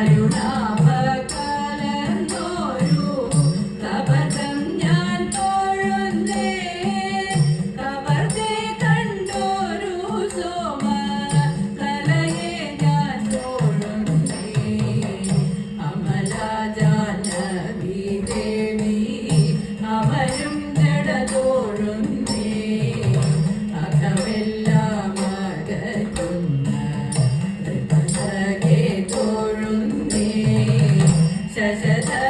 കരുണാ said,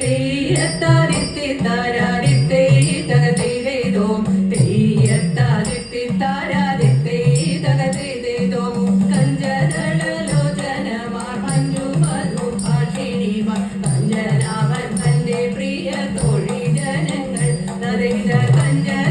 തെയ്യത്താരിത്തി താരാരിത്തെ തകതീരേതോ மறைந்த கஞ்ச